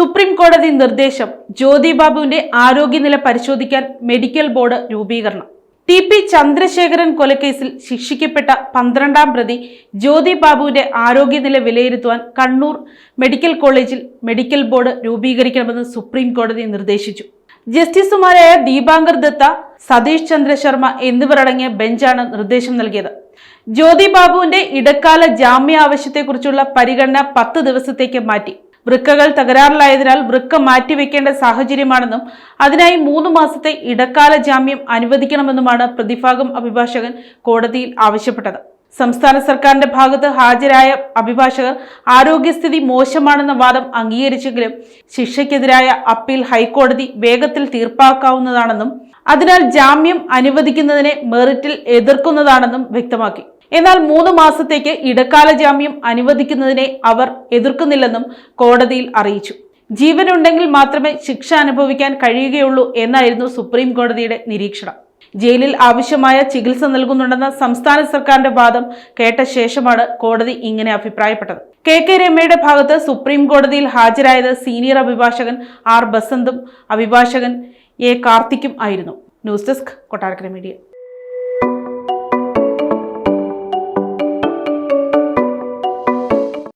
Supreme കോടതി നിർദ്ദേശം ജ്യോതി ബാബുവിന്റെ ആരോഗ്യനില പരിശോധിക്കാൻ മെഡിക്കൽ ബോർഡ് രൂപീകരണം. ടി പി ചന്ദ്രശേഖരൻ കൊലക്കേസിൽ ശിക്ഷിക്കപ്പെട്ട പന്ത്രണ്ടാം പ്രതി ജ്യോതി ബാബുവിന്റെ ആരോഗ്യനില വിലയിരുത്തുവാൻ കണ്ണൂർ മെഡിക്കൽ കോളേജിൽ മെഡിക്കൽ ബോർഡ് രൂപീകരിക്കണമെന്ന് സുപ്രീം കോടതി നിർദ്ദേശിച്ചു. ജസ്റ്റിസുമാരായ ദീപാങ്കർ ദത്ത സതീഷ് ചന്ദ്ര ശർമ്മ എന്നിവരടങ്ങിയ ബെഞ്ചാണ് നിർദ്ദേശം നൽകിയത്. ജ്യോതി ബാബുവിന്റെ ഇടക്കാല ജാമ്യ ആവശ്യത്തെക്കുറിച്ചുള്ള പരിഗണന പത്ത് ദിവസത്തേക്ക് മാറ്റി. വൃക്കകൾ തകരാറിലായതിനാൽ വൃക്ക മാറ്റിവെക്കേണ്ട സാഹചര്യമാണെന്നും അതിനായി മൂന്ന് മാസത്തെ ഇടക്കാല ജാമ്യം അനുവദിക്കണമെന്നുമാണ് പ്രതിഭാഗം അഭിഭാഷകൻ കോടതിയിൽ ആവശ്യപ്പെട്ടത്. സംസ്ഥാന സർക്കാരിന്റെ ഭാഗത്ത് ഹാജരായ അഭിഭാഷകർ ആരോഗ്യസ്ഥിതി മോശമാണെന്ന വാദം അംഗീകരിച്ചെങ്കിലും ശിക്ഷയ്ക്കെതിരായ അപ്പീൽ ഹൈക്കോടതി വേഗത്തിൽ തീർപ്പാക്കാവുന്നതാണെന്നും അതിനാൽ ജാമ്യം അനുവദിക്കുന്നതിനെ മെറിറ്റിൽ എതിർക്കുന്നതാണെന്നും വ്യക്തമാക്കി. എന്നാൽ മൂന്ന് മാസത്തേക്ക് ഇടക്കാല ജാമ്യം അനുവദിക്കുന്നതിനെ അവർ എതിർക്കുന്നില്ലെന്നും കോടതിയിൽ അറിയിച്ചു. ജീവനുണ്ടെങ്കിൽ മാത്രമേ ശിക്ഷ അനുഭവിക്കാൻ കഴിയുകയുള്ളൂ എന്നായിരുന്നു സുപ്രീം കോടതിയുടെ നിരീക്ഷണം. ജയിലിൽ ആവശ്യമായ ചികിത്സ നൽകുന്നുണ്ടെന്ന സംസ്ഥാന സർക്കാരിന്റെ വാദം കേട്ട ശേഷമാണ് കോടതി ഇങ്ങനെ അഭിപ്രായപ്പെട്ടത്. കെ കെ രമയുടെ ഭാഗത്ത് സുപ്രീം കോടതിയിൽ ഹാജരായത് സീനിയർ അഭിഭാഷകൻ ആർ ബസന്തും അഭിഭാഷകൻ എ കാർത്തിക്കും ആയിരുന്നു. News desk Kottarakkara media.